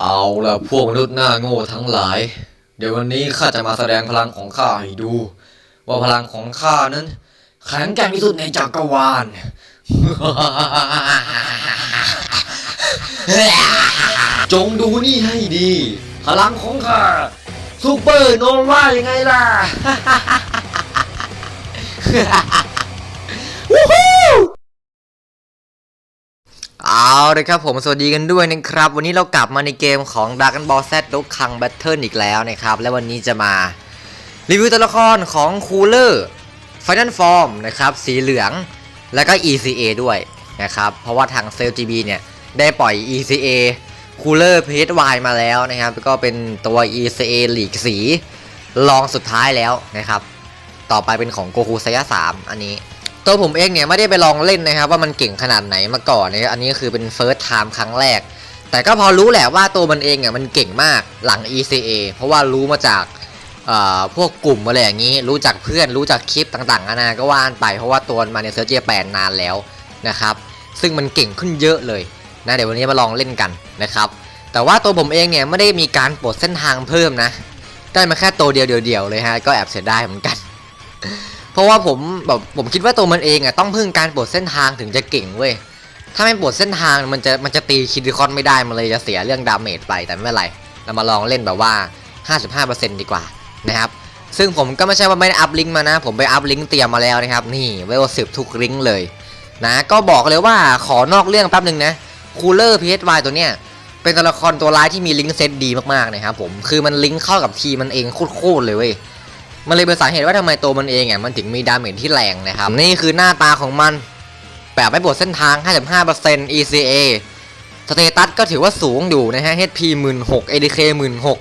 เอาละพวกมนุษย์หน้าโง่ทั้งหลาย เดี๋ยววันนี้ข้าจะมาแสดงพลังของข้าให้ดู ว่าพลังของข้านั้นแข็งแกร่งที่สุดในจักรวาลจงดูนี่ให้ดี พลังของข้าซูเปอร์โนวายังไงล่ะ เอาเลยครับผมสวัสดีกันด้วยนะครับ วันนี้เรากลับมาในเกมของ Dragon Ball Z ดกคัง Battle อีกแล้วนะครับ และวันนี้จะมารีวิวตัวละครของคูลเลอร์ Final Form นะครับ สีเหลืองแล้วก็ ECA ด้วยนะครับ เพราะว่าทาง c e l GB เนี่ย ได้ปล่อย ECA Cooler PSY มาแล้วนะครับ ก็เป็นตัว ECA หลีกสี ลองสุดท้ายแล้วนะครับ ต่อไปเป็นของโกคูไซยะ3อันนี้ ตัวผมเองเนี่ยไม่ได้ไปลองเล่นนะครับว่ามันเก่งขนาดไหนมาก่อนนะอันนี้คือเป็น first time ครั้งแรก แต่ก็พอรู้แหละว่าตัวมันเองอะมันเก่งมากหลัง ECA เพราะว่ารู้มาจากเอ่อพวกกลุ่มอะไรอย่างนี้ รู้จักเพื่อนรู้จักคลิปต่างๆนานาก็ว่านไปเพราะว่าตัวมันมาในเซิร์ชเจแปนนานแล้วนะครับ ซึ่งมันเก่งขึ้นเยอะเลยนะเดี๋ยววันนี้มาลองเล่นกันนะครับ แต่ว่าตัวผมเองเนี่ยไม่ได้มีการปลดเส้นทางเพิ่มนะ ได้มาแค่ตัวเดียวเดียวๆเลยฮะก็แอบเสียดายเหมือนกัน เพราะว่าผมแบบผมคิดว่าตัวมันเองอะต้องพึ่งการปลดเส้นทางถึงจะเก่งเว้ยถ้าไม่ปลดเส้นทางมันจะมันจะตีคิดิคอนไม่ได้มันเลยจะเสียเรื่องดาเมจไปแต่ไม่เป็นไรเรามาลองเล่นแบบว่า 55%ดีกว่านะครับซึ่งผมก็ไม่ใช่ว่าไม่ได้อัพลิงก์มานะ ผมไปอัพลิงก์เตรียมมาแล้วนะครับ นี่เวลสิบทุกลิงก์เลยนะก็บอกเลยว่าขอนอกเรื่องแป๊บนึงนะคูลเลอร์ PSY ตัวเนี้ยเป็นตัวละครตัวร้ายที่มีลิงก์เซตดีมากๆนะครับผมคือมันลิงก์เข้ากับทีมมันเองโคตรๆเลยเว้ย มันเลยเป็นสาเหตุว่าทำไมตัวมันเองอะมันถึงมีดาเมจที่แรงนะครับ นี่คือหน้าตาของมันแบบไม่บดเส้นทาง 55% ECA สเตตัสก็ถือว่าสูงอยู่นะฮะ HP 16,000 ADK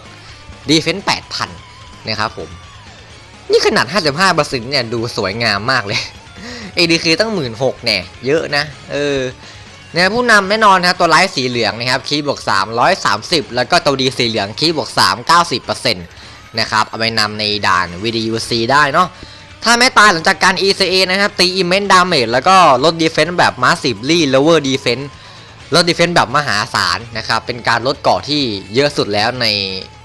16,000 Defense 8,000 นะครับผม นี่ขนาด 55%เนี่ยดูสวยงามมากเลย ADK ตั้ง 16,000เนี่ย เยอะนะ เออเนี่ยผู้นำแน่นอนนะตัวไลท์สีเหลืองนะครับ คีย์บวก330 แล้วก็ตัวดีสีเหลือง คีย์บวก3 90% นะครับ เอาไปนำในด่าน VDUC ได้เนาะถ้าไม่ตายหลังจากการ ECA นะครับ ตี Immense Damage แล้วก็ลด Defense แบบ Massively Lower Defense ลด Defense แบบมหาศาลนะครับ เป็นการลดเกาะที่เยอะสุดแล้วใน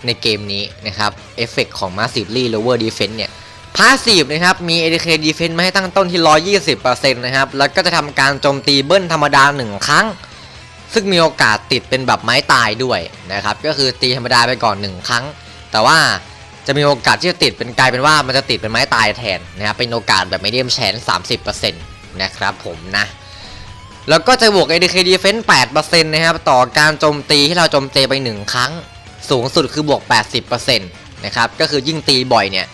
ในเกมนี้นะครับเอฟเฟกของ Massively Lower Defense เนี่ยพาสซีฟนะครับ มี ADK Defense มาให้ตั้งต้นที่ 120%นะครับ แล้วก็จะทำการโจมตีเบิ้ลธรรมดา 1 ครั้ง ซึ่งมีโอกาสติดเป็นแบบไม้ตายด้วยนะครับ ก็คือตีธรรมดาไปก่อน 1 ครั้ง แต่ว่า จะมีโอกาสที่จะติดเป็นกลายเป็นว่ามันจะติดเป็นไม้ตายแทนนะครับเป็นโอกาสแบบไม่เดียมแชน30%นะครับผมนะ แล้วก็จะบวก ADK Defense 8%นะครับ ต่อการโจมตีที่เราโจมตีไป 1 ครั้ง สูงสุดคือบวก 80%นะครับ ก็คือยิ่งตีบ่อยเนี่ย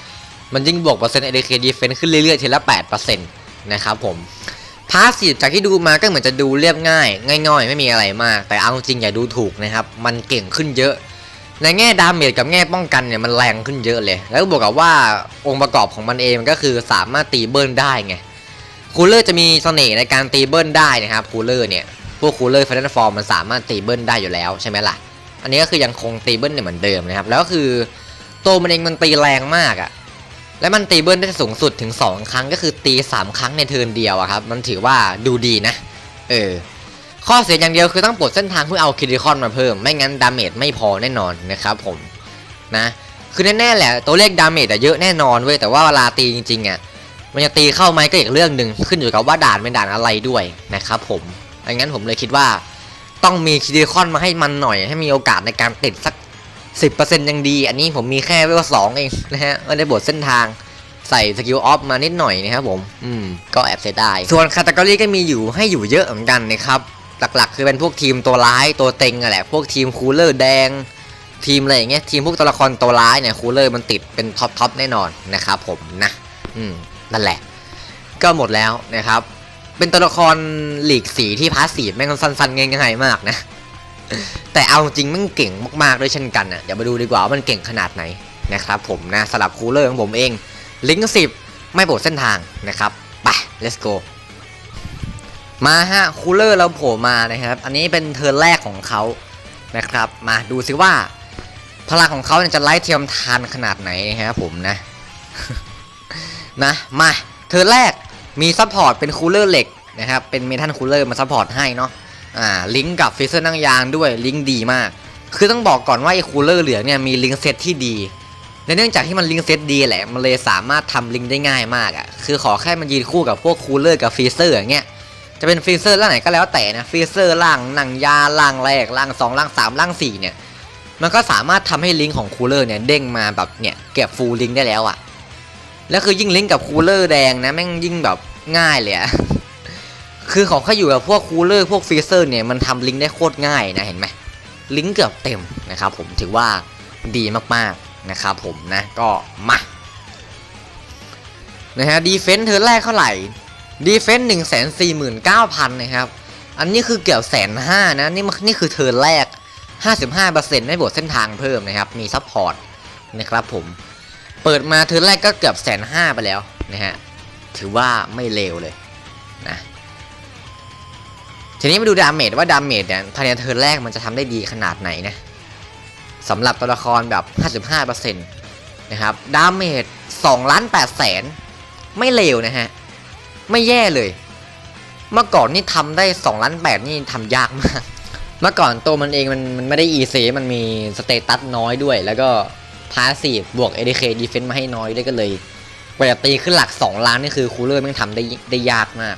มันยิ่งบวกเปอร์เซ็นต์ ADK Defense ขึ้นเรื่อยๆทีละ 8%นะครับผมพาสซีฟจากที่ดูมาก็เหมือนจะดูเรียบง่าย ง่ายๆ ไม่มีอะไรมาก แต่เอาจริงอย่าดูถูกนะครับ มันเก่งขึ้นเยอะ ในแง่ดาเมจกับแง่ป้องกันเนี่ยมันแรงขึ้นเยอะเลย แล้วบวกกับว่าองค์ประกอบของมันเองมันก็คือสามารถตีเบิร์นได้ไงคูลเลอร์จะมีเสน่ห์ในการตีเบิร์นได้นะครับคูลเลอร์เนี่ยพวกคูลเลอร์ไฟนอลฟอร์มมันสามารถตีเบิร์นได้อยู่แล้วใช่ไหมล่ะ อันนี้ก็คือยังคงตีเบิร์นเนี่ยเหมือนเดิมนะครับ แล้วก็คือตัวมันเองมันตีแรงมากอะและมันตีเบิลได้สูงสุดถึง 2 ครั้งก็คือตี 3 ครั้งในเทิร์นเดียวอะครับ มันถือว่าดูดีนะ เออ ข้อเสียอย่างเดียวคือต้องปลดเส้นทางเพื่อเอาคิริคอนมาเพิ่ม ไม่งั้นดาเมจไม่พอแน่นอนนะครับผมนะคือแน่ๆแหละตัวเลขดาเมจอะเยอะแน่นอนเว้ยแต่ว่าเวลาตีจริงๆอะมันจะตีเข้าไหมก็อีกเรื่องหนึ่งขึ้นอยู่กับว่าด่านเป็นด่านอะไรด้วยนะครับผมดังนั้นผมเลยคิดว่าต้องมีคิริคอนมาให้มันหน่อย ให้มีโอกาสในการติดสัก 10%ยังดี อันนี้ผมมีแค่เวลสองเองนะฮะไม่ได้บทเส้นทางใส่สกิลออฟมานิดหน่อยนะครับผม อืม ก็แอบเสียดาย ส่วนคาตากรีก็มีอยู่ให้อยู่เยอะเหมือนกันนะครับ หลักๆ คือเป็นพวกทีมตัวร้ายตัวเต็งอะแหละพวกทีมคูลเลอร์แดง ทีมอะไรอย่างเงี้ยทีมพวกตัวละครตัวร้ายเนี่ยคูลเลอร์มันติดเป็นท็อปทอปแน่นอนนะครับผมนะอืมนั่นแหละ ก็หมดแล้วนะครับ เป็นตัวละครหลีกสีที่พาสซีฟแม่งสั้นๆง่ายๆมากนะแต่เอาจริงมันเก่งมากๆด้วยเช่นกันอะเดี๋ยวมาดูดีกว่าว่ามันเก่งขนาดไหนนะครับผมนะสลับคูลเลอร์ของผมเองลิงก์สิบไม่โบดเส้นทางนะครับไป let's go มาฮะคูลเลอร์เราโผล่มานะครับ อันนี้เป็นเทิร์แรกของเขานะครับ มาดูซิว่า พลังของเขาจะไล่เทียมทานขนาดไหนนะครับผมนะ นะ มาเทิร์แรกมีซัพพอร์ตเป็นคูลเลอร์เหล็กนะครับ เป็นเมทัลคูลเลอร์มาซัพพอร์ตให้เนาะอ่าลิงก์กับฟิเซอร์นั่งยางด้วยลิงก์ดีมาก คือต้องบอกก่อนว่าไอ้คูลเลอร์เหลืองเนี่ยมีลิงก์เซตที่ดีและเนื่องจากที่มันลิงก์เซตดีแหละมันเลยสามารถทำลิงก์ได้ง่ายมากอะ่ะคือขอแค่มันยืนคู่กับพวกคูลเลอร์กับฟรีเซอร์อย่างเงี้ย จะเป็นฟรีเซอร์ล่างไหนก็แล้วแต่นะฟรีเซอร์ล่างหนังยาล่างแรกล่างสองล่างสามล่างสี่เนี่ยมันก็สามารถทำให้ลิงก์ของคูลเลอร์เนี่ยเด้งมาแบบเนี่ยเก็บฟูลลิงก์ได้แล้วอะ่ะแล้วคือยิ่งลิงก์กับคูลเลอร์แดงนะแม่งยิ่งแบบง่ายเลยอะคือของเขาอยู่กับพวกคูลเลอร์พวกฟรีเซอร์เนี่ยมันทำลิงก์ได้โคตรง่ายนะเห็นไหมลิงก์เกือบเต็มนะครับผมถือว่าดีมากๆนะครับผมนะก็มานะฮะดีเฟนต์เธอแรกเท่าไหร่ ดีเฟนต์หนึ่งแสนสี่หมื่นเก้าพันนะครับ อันนี้คือเกือบแสนห้านะนี่มันนี่คือเธอแรก 55%ไม่บวกเส้นทางเพิ่มนะครับ มีซัพพอร์ตนะครับผม เปิดมาเธอแรกก็เกือบแสนห้าไปแล้วนะฮะ ถือว่าไม่เลวเลยนะทีนี้มาดูดาเมจว่าดาเมจเนี่ยภายในเทิร์นแรกมันจะทำได้ดีขนาดไหนนะสำหรับตัวละครแบบ 55%นะครับ ดาเมจ2ล้าน8แสนไม่เลวนะฮะ ไม่แย่เลย เมื่อก่อนนี่ทำได้2ล้าน8นี่ทำยากมาก เมื่อก่อนตัวมันเองมันมันไม่ได้ EC มันมีสเตตัสน้อยด้วย แล้วก็พาสีบวก ADK Defense มาให้น้อยด้วยก็เลยกว่าจะตีขึ้นหลัก 2 ล้านนี่คือคูลเลอร์ม่งทำได้ได้ยากมาก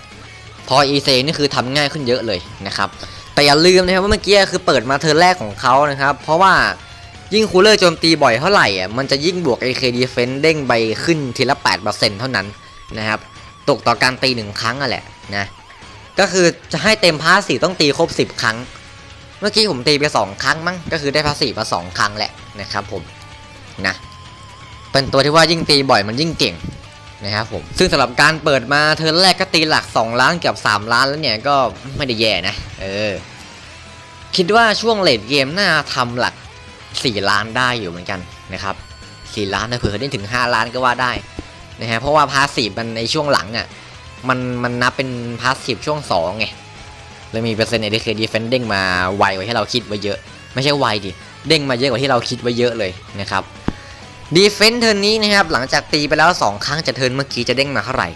พอ EC นี่คือทำง่ายขึ้นเยอะเลยนะครับแต่อย่าลืมนะครับว่าเมื่อกี้คือเปิดมาเทอร์แรกของเขานะครับ เพราะว่ายิ่งคูลเลอร์โจมตีบ่อยเท่าไหร่อะมันจะยิ่งบวก AK Defense เด้งไปขึ้นทีละ 8%เท่านั้นนะครับ ตกต่อการตีหนึ่งครั้งอะแหละนะก็คือจะให้เต็มพาสสีต้องตีครบ 10 ครั้ง เมื่อกี้ผมตีไป 2 ครั้งมั้งก็คือได้พาสสีมา 2 ครั้งแหละนะครับผมนะเป็นตัวที่ว่ายิ่งตีบ่อยมันยิ่งเก่งนะครับผมซึ่งสำหรับการเปิดมาเทิร์นแรกก็ตีหลัก 2 ล้านเกับ 3 ล้านแล้วเนี่ยก็ไม่ได้แย่นะเออคิดว่าช่วงเลดเกมน่าทำหลัก 4 ล้านได้อยู่เหมือนกันนะครับ4ล้านนะเผื่อได้ถึง 5 ล้านก็ว่าได้ นะฮะเพราะว่าพาสซีฟมันในช่วงหลังอะ่ะมันมันนับเป็นพาสซีฟช่วง2ไงเลยมีเปอร์เซ็นต์ ADK Defense เด้งมาไวกว่าที่เราคิดไว้เยอะ ไม่ใช่ไวดิเด้งมาเยอะกว่าที่เราคิดไว้เยอะเลยนะครับดีเฟนต์เทิร์นนี้นะครับหลังจากตีไปแล้ว 2 ครั้งจะเทิร์นเมื่อกี้จะเด้งมาเท่าไหร่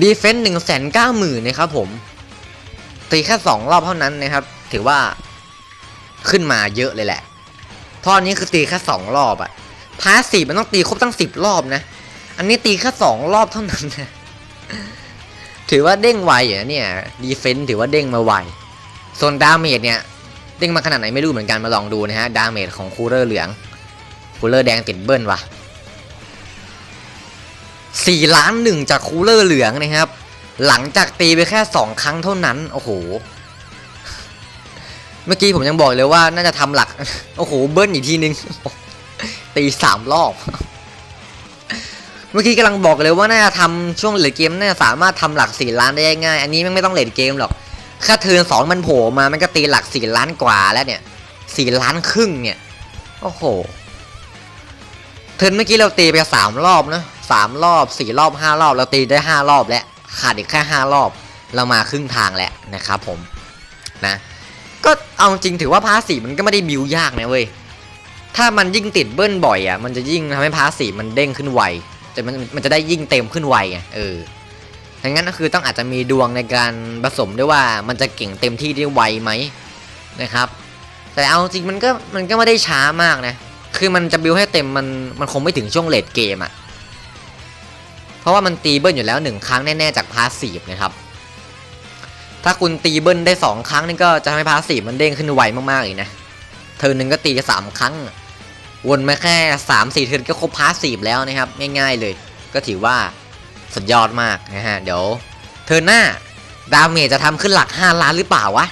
ดีเฟนต์หนึ่งแสนเก้าหมื่นนะครับผม ตีแค่2รอบเท่านั้นนะครับ ถือว่าขึ้นมาเยอะเลยแหละเพราะอันนี้คือตีแค่2รอบอะพาสีมันต้องตีครบตั้ง10รอบนะ อันนี้ตีแค่2รอบเท่านั้นนะถือว่าเด้งไวอะเนี่ยดีเฟนต์ถือว่าเด้งมาไวส่วนดาเมจเนี่ยเด้งมาขนาดไหนไม่รู้เหมือนกันมาลองดูนะฮะดาเมจของคูลเลอร์เหลืองคูลเลอร์แดงติดเบิ้ลวะสี่ล้านหนึ่งจากคูลเลอร์เหลืองนะครับ หลังจากตีไปแค่สองครั้งเท่านั้น โอ้โห เมื่อกี้ผมยังบอกเลยว่าน่าจะทำหลัก โอ้โห เบิ้ลอีกทีนึง ตีสามรอบ เมื่อกี้กำลังบอกเลยว่าน่าจะทำช่วงเลดเกมน่าจะสามารถทำหลักสี่ล้านได้ง่าย อันนี้ไม่ต้องเลดเกมหรอกแค่เทิร์นสองมันโผล่มามันก็ตีหลักสี่ล้านกว่าแล้วเนี่ยสี่ล้านครึ่งเนี่ยโอ้โหเทิร์นเมื่อกี้เราตีไปสามรอบนะสามรอบสี่รอบห้ารอบ เราตีได้ห้ารอบแล้วขาดอีกแค่ห้ารอบ เรามาครึ่งทางแล้วนะครับผมนะก็เอาจริงถือว่าพาสีมันก็ไม่ได้บิวยากนะเว้ยถ้ามันยิ่งติดเบิ้ลบ่อยอะมันจะยิ่งทำให้พาสีมันเด้งขึ้นไว แต่มันมันจะได้ยิ่งเต็มขึ้นไวไงเออดังนั้นก็คือต้องอาจจะมีดวงในการผสมด้วยว่ามันจะเก่งเต็มที่ได้ไวไหมนะครับ แต่เอาจริงมันก็มันก็ไม่ได้ช้ามากนะ คือมันจะบิวให้เต็มมันมันคงไม่ถึงช่วงเลดเกมอะ่ะเพราะว่ามันตีเบิ้ลอยู่แล้วหนึ่งครั้งแน่ๆจากพาสซีฟนะครับ ถ้าคุณตีเบิ้ลได้สองครั้งนี่ก็จะทำให้พาสซีฟมันเด้งขึ้นไวมากๆอีกนะเทิร์นหนึ่งก็ตีสามครั้ง วนมาแค่สามสี่เทิร์นก็ครบพาสซีฟแล้วนะครับ ง่ายๆเลย ก็ถือว่าสุดยอดมากนะฮะ เดี๋ยวเทิร์นหน้า ดาเมจจะทำขึ้นหลัก 5 ล้านหรือเปล่าวะ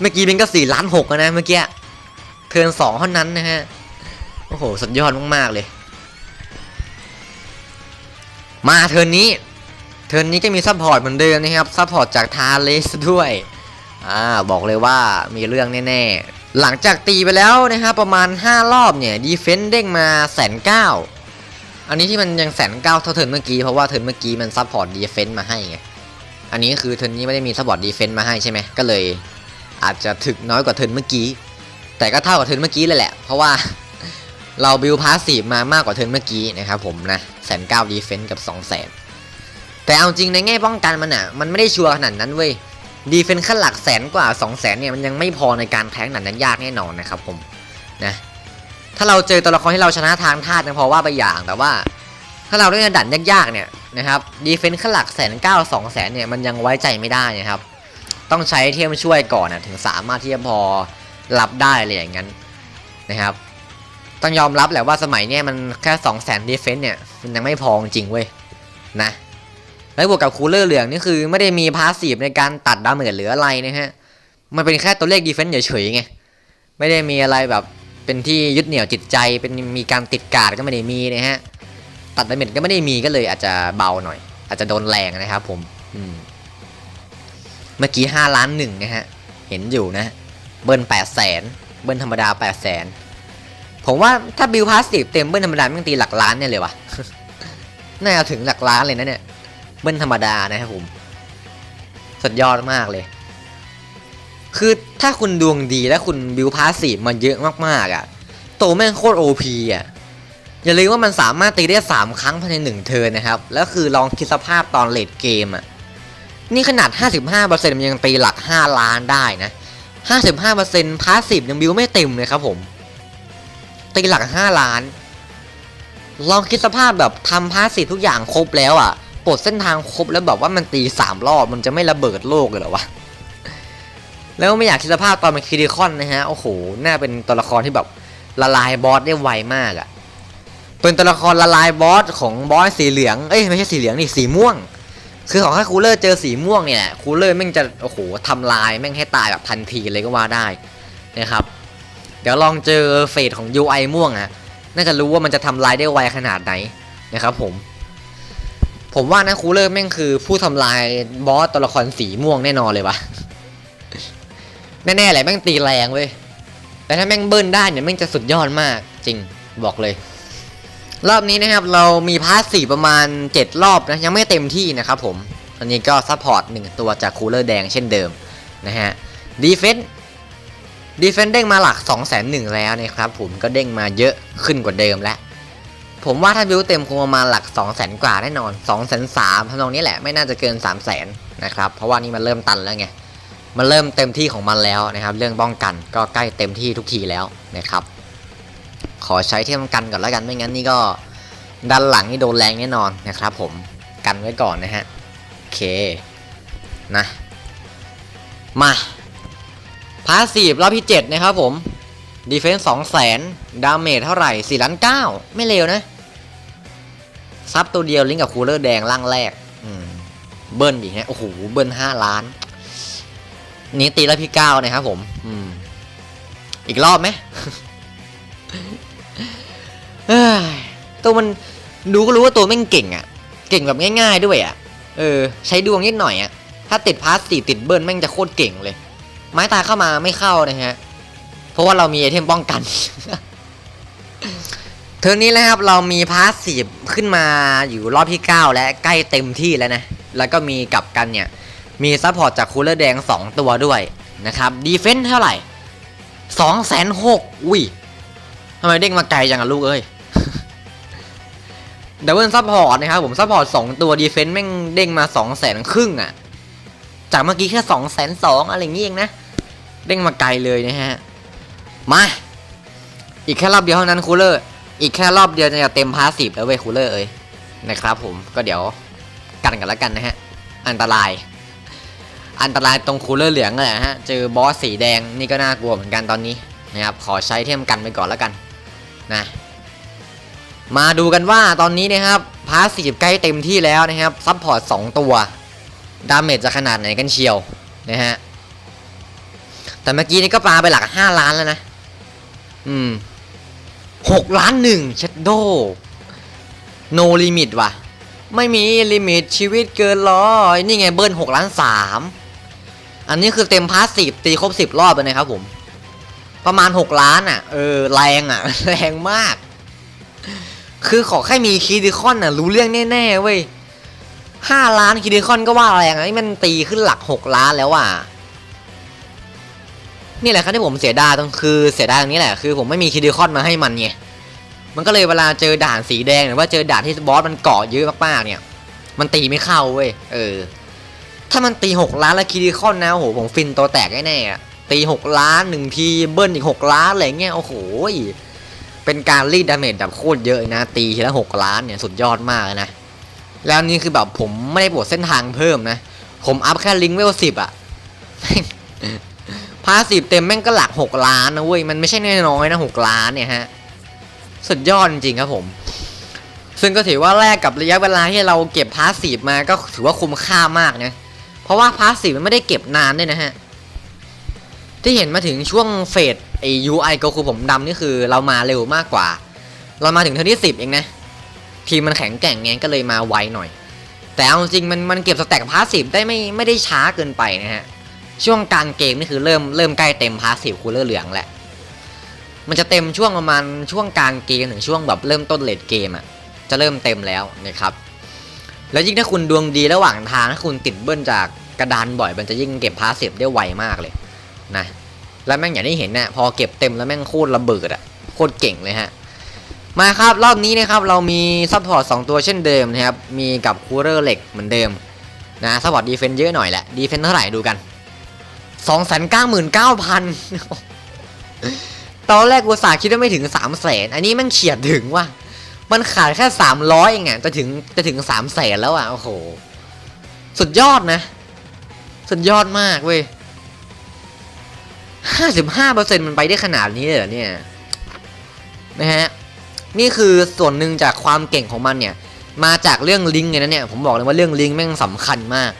เมื่อกี้เป็นก็4ล้าน6นะเมื่อกี้ เทิร์นสองเท่านั้นนะฮะ โอ้โห สุดยอดมากๆเลย มาเทิร์นนี้ เทิร์นนี้ก็มีซัพพอร์ตเหมือนเดิมนะครับซัพพอร์ตจากทาเลสด้วย อ่า บอกเลยว่ามีเรื่องแน่ๆ หลังจากตีไปแล้วนะครับประมาณ 5 รอบเนี่ยดีเฟนต์เด้งมาแสนเก้าอันนี้ที่มันยังแสนเก้าเท่าเทินเมื่อกี้เพราะว่าเทินเมื่อกี้มันซัพพอร์ตดีเฟนต์มาให้ไงอันนี้คือเทินนี้ไม่ได้มีซัพพอร์ตดีเฟนต์มาให้ใช่ไหมก็เลย อาจจะถึกน้อยกว่าเทินเมื่อกี้ แต่ก็เท่ากับเทินเมื่อกี้เลยแหละ เพราะว่าเราบิลพาสซีฟมามากกว่าเทินเมื่อกี้นะครับผมนะแสนเก้าดีเฟนต์กับ2 0 0 0 0แต่เอาจริงในแง่ป้องกันมันอะมันไม่ได้ชัวร์ขนาดนั้นเว้ย ดีเฟนซ์ขั้นหลักแสนกว่า2 0 0แสนเนี่ยมันยังไม่พอในการแทงหนันนั้นยากแน่นอนนะครับผมนะถ้าเราเจอตัวละครที่เราชนะทางธาตุยังพอว่าไปอย่างแต่ว่า ถ้าเราเล่นดันยากๆเนี่ยนะครับดีเฟนซ์ขั้นหลักแสนเก้าสองแสนเนี่ยมันยังไว้ใจไม่ได้นะครับ ต้องใช้เทียมช่วยก่อนนะถึงสามารถที่จะพอรับได้เลยอย่างนั้นนะครับ ต้องยอมรับแหละว่าสมัยเนี้ยมันแค่2 0 0 0 0 0ดีเฟนซ์เนี่ยมันยังไม่พอจริงเว้ยนะ แล้วบวกกับคูลเลอร์เหลืองนี่คือไม่ได้มีพาสซีฟในการตัดดาเมจหรืออะไรนะฮะ มันเป็นแค่ตัวเลขดีเฟนซ์เฉยๆไง ไม่ได้มีอะไรแบบเป็นที่ยึดเหนี่ยวจิตใจ เป็นมีการติดการ์ดก็ไม่ได้มีนะฮะ ตัดดาเมจก็ไม่ได้มีก็เลยอาจจะเบาหน่อย อาจจะโดนแรงนะครับผม อืม เมื่อกี้5ล้านหนึ่งนะฮะ เห็นอยู่นะ เบิ้ล8 0 0แสน เบิ้ลธรรมดา8 0 0แสนผมว่าถ้าบิลพาสซีฟเต็มเบิ้ลธรรมดาไม่งตีหลักล้านเนี่ยเลยวะน่าจะถึงหลักล้านเลยนะเนี่ย เบิ้ลธรรมดานะครับผมสุดยอดมากเลย คือถ้าคุณดวงดีและคุณบิวพาสซีฟมันเยอะมากๆอะ่ะ โตแม่งโคตรโอพีอะ อย่าลืมว่ามันสามารถตีได้ 3 ครั้งภายใน 1 เทิร์นนะครับ แล้วคือลองคิดสภาพตอนเลดเกมอะ นี่ขนาด 55%มันยังตีหลัก 5 ล้านได้นะ 55%พาสซีฟยังบิวไม่เต็มเลยครับผม ตีหลัก 5 ล้าน ลองคิดสภาพแบบทำพาสซีฟทุกอย่างครบแล้วอะ ดเส้นทางครบแล้วแบบว่ามันตีสามรอบมันจะไม่ระเบิดโลกเลยเหรอวะแล้วไม่อยากคิดสภาพตอนเป็นคิริคอนนะฮะโอ้โหน่าเป็นตัวละครที่แบบละลายบอสได้ไวมากอะ่ะเป็นตัวละครละลายบอสของบอสสีเหลืองเอ้ยไม่ใช่สีเหลืองนี่สีม่วง คือของถ้าคูลเลอร์เจอสีม่วงเนี่ยคูลเลอร์แม่งจะโอ้โหทำลายแม่งให้ตายแบบทันทีเลยก็ว่าได้นะครับ เดี๋ยวลองเจอเฟสของ UI ม่วงอะ่ะน่าจะรู้ว่ามันจะทำลายได้ไวขนาดไหนนะครับผม ผมว่านะคูเลอร์แม่งคือผู้ทำลายบอสตัวละครสีม่วงแน่นอนเลยวะแน่ๆแหละแม่งตีแรงเว้ยแต่ถ้าแม่งเบิ้ลได้เนี่ยแม่งจะสุดยอดมากจริงบอกเลย รอบนี้นะครับเรามีพาร์ทสี่ประมาณ 7 รอบนะยังไม่เต็มที่นะครับผมอันนี้ก็ซัพพอร์ตหนึ่งตัวจากคูลเลอร์แดงเช่นเดิมนะฮะดีเฟนต์ดีเฟนต์เด้งมาหลัก2 0 0 0 0 0 แล้วนะครับผมก็เด้งมาเยอะขึ้นกว่าเดิมแล้ว ผมว่าถ้าบิวเต็มคงประมาณหลัก 2 0 0 0 0 0กว่าแน่นอน2 0 0 0 0 0ทำนองนี้แหละไม่น่าจะเกิน 3 0 0 0 0 0นะครับเพราะว่านี่มันเริ่มตันแล้วไงมันเริ่มเต็มที่ของมันแล้วนะครับ เรื่องป้องกันก็ใกล้เต็มที่ทุกทีแล้วนะครับ ขอใช้เทียมกันก่อนแล้วกันไม่งั้นนี่ก็ด้านหลังนี่โดนแรงแน่นอนนะครับ ผมกันไว้ก่อนนะฮะโอเคนะมาพาสซีฟรอบที่ 7 นะครับผม ดีเฟนส์สองแสนดาเมจเท่าไหร่4ล้านเก้าไม่เลวนะ ซับตัวเดียวลิงกับคูลเลอร์แดงล่างแรกอืมเบิ้ลอีกฮะโอ้โหเบิ้ลห้าล้าน นี้ตีแล้วพี่เก้านะครับผม อืม อีกรอบไหมตัวมันดูก็รู้ว่าตัวแม่งเก่งอะ่ะ เก่งแบบง่าย ๆด้วยอะ่ะ เออ ใช้ดวงนิดหน่อยอะ่ะ ถ้าติดพาสตีติดเบิร์นแม่งจะโคตรเก่งเลย ไม้ตายเข้ามาไม่เข้านะฮะ เพราะว่าเรามีไอเทมป้องกันเทอร์นี้นะครับเรามีพาสซีฟขึ้นมาอยู่รอบที่ 9 และใกล้เต็มที่แล้วนะ แล้วก็มีกลับกันเนี่ย มีซัพพอร์ตจากคูลเลอร์แดง 2 ตัวด้วยนะครับดีเฟนส์เท่าไหร่2องแสนหกอุ้ยทำไมเด้งมาไกลจังอะลูกเอ้ยดับเบิลซัพพอร์ตนะครับผมซัพพอร์ตสองตัวดีเฟนส์แม่งเด้งมา2องแสนครึ่งอะจากเมื่อกี้แค่2องแสนสองอะไรอย่างงี้เองนะ เด้งมาไกลเลยนะฮะ มา อีกแค่รอบเดียวเท่านั้นคูลเลอร์ อีกแค่รอบเดียวจะเต็มพาสซีฟแล้วเว้ยคูลเลอร์เอ้ยนะครับ ผมก็เดี๋ยวกันกันแล้วกันนะฮะ อันตราย อันตรายตรงคูลเลอร์เหลืองเลยฮะ เจอบอสสีแดงนี่ก็น่ากลัวเหมือนกันตอนนี้นะครับ ขอใช้เทียมกันไปก่อนแล้วกันนะ มาดูกันว่าตอนนี้นะครับพาสซีฟใกล้เต็มที่แล้วนะครับ ซัพพอร์ต2ตัว ดาเมจจะขนาดไหนกันเชียวนะฮะ แต่เมื่อกี้นี่ก็ปลาไปหลัก 5 ล้านแล้วนะ อืม6ล้านหนึ่งเชดโดโนลิมิตว่ะ ไม่มีลิมิตชีวิตเกินร้อยนี่ไงเบิ้ล6ล้าน3อันนี้คือเต็มพาสซีฟตีครบ10รอบเลยนะครับผม ประมาณ6ล้านอะ เออ แรงอะ แรงมาก คือขอแค่มีคีดิคอนอะ รู้เรื่องแน่ๆเว้ย5ล้านคีดิคอนก็ว่าแรงอะนี่มันตีขึ้นหลัก6ล้านแล้วอะ นี่แหละครับที่ผมเสียดายตรงคือเสียดายตรงนี้แหละคือผมไม่มีคีดิคอนมาให้มันไงมันก็เลยเวลาเจอด่านสีแดงหรือว่าเจอด่านที่บอสมันเกาะเยอะมากๆเนี่ย มันตีไม่เข้าเว้ยเออ ถ้ามันตี 6 ล้านแล้วคิริคอนนะโอ้โหผมฟินตัวแตกแน่ๆอะตี 6 ล้านหนึ่งทีเบิ้ลอีก 6 ล้านอะไรเงี้ยโอ้โหเป็นการรีดดาเมจแบบโคตรเยอะนะ ตีทีละ6ล้านเนี่ยสุดยอดมากเลยนะ แล้วนี่คือแบบผมไม่ได้บวกเส้นทางเพิ่มนะ ผมอัพแค่ลิงก์เวลสิบอะ พาสิบเต็มแม่งก็หลัก 6 ล้านนะเว้ย มันไม่ใช่น้อยๆนะ 6 ล้านเนี่ยฮะ สุดยอดจริงๆครับผม ซึ่งก็ถือว่าแลกกับระยะเวลาที่เราเก็บพาสีฟมาก็ถือว่าคุ้มค่ามากนะ เพราะว่าพาสีฟมันไม่ได้เก็บนานด้วยนะฮะ ที่เห็นมาถึงช่วงเฟสไอ UI ก็คือผมดำนี่คือเรามาเร็วมากกว่า เรามาถึงเท่าที่สิบเองนะ ทีมมันแข็งแกร่งไงก็เลยมาไวหน่อย แต่เอาจริงมันมันเก็บสแต็กพาสีฟได้ไม่ไม่ได้ช้าเกินไปนะฮะ ช่วงกลางเกมนี่คือเริ่มเริ่มใกล้เต็มพาสซีฟคูลเลอร์เหลืองแหละ มันจะเต็มช่วงประมาณช่วงกลางเกมถึงช่วงแบบเริ่มต้นเลดเกมอะจะเริ่มเต็มแล้วนะครับ แล้วยิ่งถ้าคุณดวงดีระหว่างทางถ้าคุณติดเบิ้ลจากกระดานบ่อยมันจะยิ่งเก็บพาสซีฟได้ไวมากเลยนะแล้วแม่งอย่างที่เห็นนะ่ะพอเก็บเต็มแล้วแม่งโคตรระเบิดอะโคตรเก่งเลยฮะมาครับรอบนี้นะครับเรามีซัพพอร์ต2ตัวเช่นเดิมนะครับมีกับคูเรอร์เหล็กเหมือนเดิมนะซัพพอร์ตดีเฟนเยอะหน่อยแหละดีเฟนเท่าไหร่ดูกัน 299,000ตอนแรกกูสาคิดว่าไม่ถึง3 0 0แสนอันนี้มันเฉียดถึงว่ะ มันขาดแค่300เองอะจะถึงจะถึง3 0 0แสนแล้วอะโอ้โห สุดยอดนะ สุดยอดมากเว้ย55%มันไปได้ขนาดนี้เลยเหรอเนี่ย นะฮะ นี่คือส่วนหนึ่งจากความเก่งของมันเนี่ย มาจากเรื่องลิงก์เลยนะเนี่ย ผมบอกเลยว่าเรื่องลิงก์แม่งสำคัญมาก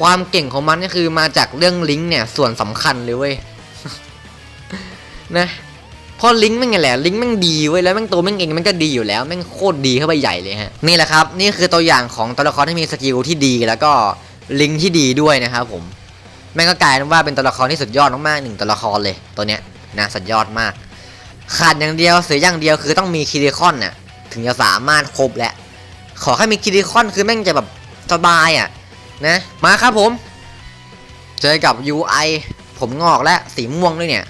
ความเก่งของมันก็คือมาจากเรื่องลิงก์เนี่ยส่วนสำคัญเลยเว้ยนะเพราะลิงก์แม่งไงแหละลิงก์แม่งดีเว้ยแล้วแม่งตัวแม่งเองแม่งก็ดีอยู่แล้วแม่งโคตรดีเข้าไปใหญ่เลยฮะนี่แหละครับนี่คือตัวอย่างของตัวละครที่มีสกิลที่ดีแล้วก็ลิงก์ที่ดีด้วยนะครับผมแม่งก็กลายเป็นว่าเป็นตัวละครที่สุดยอดมากๆหนึ่งตัวละครเลยตัวเนี้ยนะสุดยอดมาก ขาดอย่างเดียวเสียอย่างเดียวคือต้องมีคิริคอนน่ะถึงจะสามารถครบแหละ ขอแค่มีคิริคอนคือแม่งจะแบบสบายอะ นะมาครับผม เจอกับ UI ผมงอกและสีม่วงด้วยเนี่ย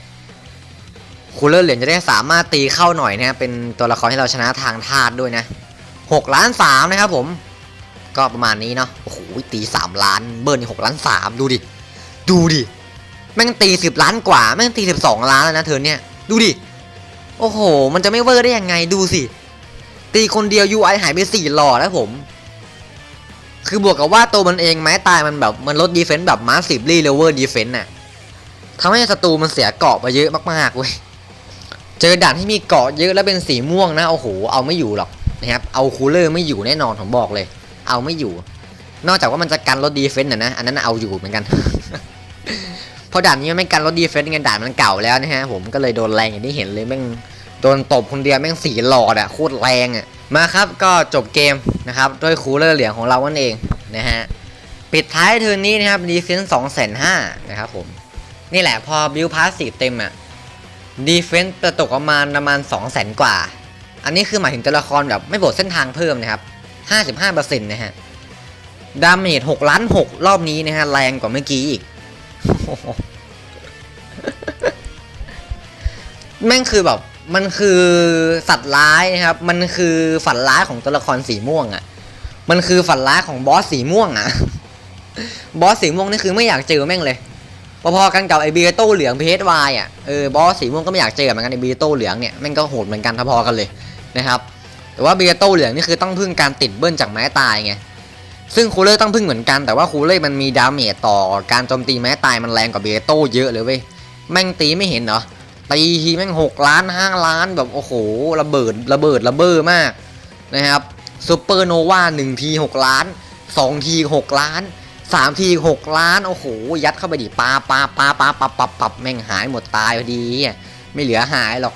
คูลเลอร์เหรียญจะได้สามารถตีเข้าหน่อยนะเป็นตัวละครที่เราชนะทางธาตุด้วยนะ6ล้าน3นะครับผม ก็ประมาณนี้เนาะโอ้โหตี3ล้านเบิร์นหกล้าน3ดูดิ ดูดิ แม่งตี10ล้านกว่า แม่งตี12ล้านแล้วนะเธอเนี่ย ดูดิ โอ้โห มันจะไม่เวอร์ได้ยังไงดูสิ ตีคนเดียว UI หายไป4หลอดแล้วผม คือบวกกับว่าตัวมันเองไม้ตายมันแบบมันลดดีเฟนต์แบบมาสซีฟลี่เลเวอร์ดีเฟนต์น่ะทำให้ศัตรูมันเสียเกาะไปเยอะมากๆเว้ย เจอด่านที่มีเกาะเยอะแล้วเป็นสีม่วงนะโอ้โหเอาไม่อยู่หรอกนะครับ เอาคูลเลอร์ไม่อยู่แน่นอนผมบอกเลย เอาไม่อยู่ นอกจากว่ามันจะกันลดดีเฟนต์น่ะนะอันนั้นเอาอยู่เหมือนกัน เพราะด่านนี้มันไม่กันลดดีเฟนต์ไงด่านมันเก่าแล้วนะฮะผมก็เลยโดนแรงอย่างที่เห็นเลยแม่งโดนตบคนเดียวแม่งสีหลอดอะโคตรแรงอะ มาครับก็จบเกมนะครับด้วยคูลเลอร์เหลืองของเรานั่นเองนะฮะปิดท้ายเทิร์นนี้นะครับดีเฟนส์สองแสนห้านะครับผมนี่แหละพอบิลพาสีเต็มอะดีเฟนส์จะตกประมาณประมาณ2 0 0 0 0 0กว่า อันนี้คือหมายถึงตัวละครแบบไม่บดเส้นทางเพิ่มนะครับ55%นะฮะดาเมจ6ล้าน6รอบนี้นะฮะแรงกว่าเมื่อกี้อีกแม่งคือแบบ มันคือสัตว์ร้ายนะครับ มันคือฝันร้ายของตัวละครสีม่วงอะ่ะ มันคือฝันร้ายของบอสสีม่วงอะ่ะ บอสสีม่วงนี่คือไม่อยากเจอแม่งเลย พอๆกันกับไอเบียโต้เหลืองเพชวายอะ เออบอสสีม่วงก็ไม่อยากเจอเหมือนกันไอเบียโต้เหลืองเนี่ยแม่งก็โหดเหมือนกันพอๆกันเลยนะครับ แต่ว่าเบียโต้เหลืองนี่คือต้องพึ่งการติดเบิ้ลจากไม้ตายไง ซึ่งคูลเลอร์ต้องพึ่งเหมือนกัน แต่ว่าคูลเลอร์มันมีดาเมจต่อการโจมตีไม้ตายมันแรงกว่าเบียโต้เยอะเลยเว้ย แม่งตีไม่เห็นเหรอ ตีทีแม่งหกล้านห้าล้านแบบโอ้โหระเบิดระเบิดระเบ้อมากนะครับซูเปอร์โนวาหนึ่งทีหกล้านสองทีหกล้านสามทีหกล้านโอ้โหยัดเข้าไปดิปาปาปาปาปับปับปับแม่งหายหมดตายพอดีไม่เหลือหายหรอก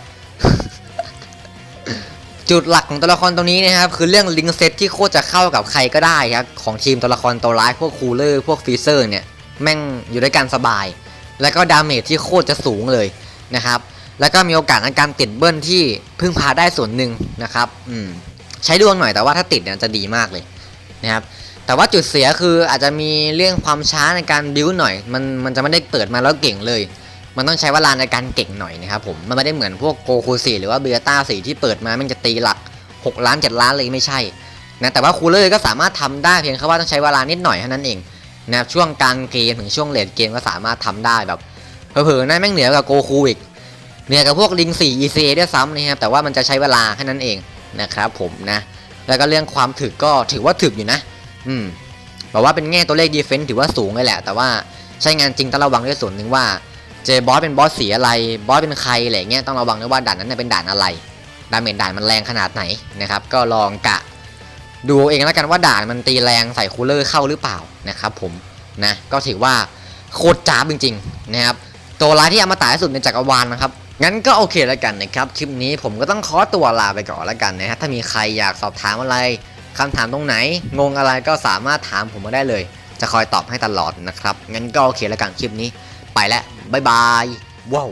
จุดหลักของตัวละครตัวนี้นะครับคือเรื่องลิงเซตที่โคตรจะเข้ากับใครก็ได้ครับของทีมตัวละครตัวร้ายพวกคูลเลอร์พวกฟีเซอร์เนี่ยแม่งอยู่ด้วยกันสบาย แล้วก็ดาเมจที่โคตรจะสูงเลย นะครับ แล้วก็มีโอกาสในการติดเบิ้ลที่พึ่งพาได้ส่วนหนึ่งนะครับอืมใช้ดวงหน่อยแต่ว่าถ้าติดเนี่ยจะดีมากเลยนะครับแต่ว่าจุดเสียคืออาจจะมีเรื่องความช้าในการบิ้วหน่อย มันมันจะไม่ได้เปิดมาแล้วเก่งเลย มันต้องใช้เวลาในการเก่งหน่อยนะครับผมมันไม่ได้เหมือนพวกโกคูสีหรือว่าเบียต้าสีที่เปิดมามันจะตีหลัก 6 ล้าน 7 ล้านเลยไม่ใช่นะแต่ว่าคูเลอร์ก็สามารถทำได้เพียงแค่ว่าต้องใช้เวลานิดหน่อยเท่านั้นเองนะครับช่วงกลางเกมถึงช่วงเลดเกมก็สามารถทำได้แบบ เผลอๆนะแม่งเหนือกว่าโกคูอีกเหนือกว่าพวกลิง4 ECA ด้วยซ้ำนะครับแต่ว่ามันจะใช้เวลาแค่นั้นเองนะครับผมนะแล้วก็เรื่องความถึกก็ถือว่าถึกอยู่นะ อืมบอกว่าเป็นแง่ตัวเลขดีเฟนซ์ถือว่าสูงเลยแหละ แต่ว่าใช้งานจริงต้องระวังด้วยส่วนหนึ่งว่าเจอบอสเป็นบอสสีอะไร บอสเป็นใครอะไรเงี้ยต้องระวังด้วยว่าด่านนั้นนะเป็นด่านอะไรดาเมจด่านมันแรงขนาดไหนนะครับ ก็ลองกะ ดูเองแล้วกันว่าด่านมันตีแรงใส่คูลเลอร์เข้าหรือเปล่านะครับผมนะก็ถือว่าโคตรจ้าบจริงๆนะครับ ตัวร้ายที่อมตะที่สุดในจักรวาลนะครับงั้นก็โอเคแล้วกันนะครับคลิปนี้ผมก็ต้องขอตัวลาไปก่อนแล้วกันนะฮะถ้ามีใครอยากสอบถามอะไรคำถามตรงไหน งงอะไรก็สามารถถามผมมาได้เลย จะคอยตอบให้ตลอดนะครับงั้นก็โอเคแล้วกันคลิปนี้ ไปแล้วบ๊ายบายว้าว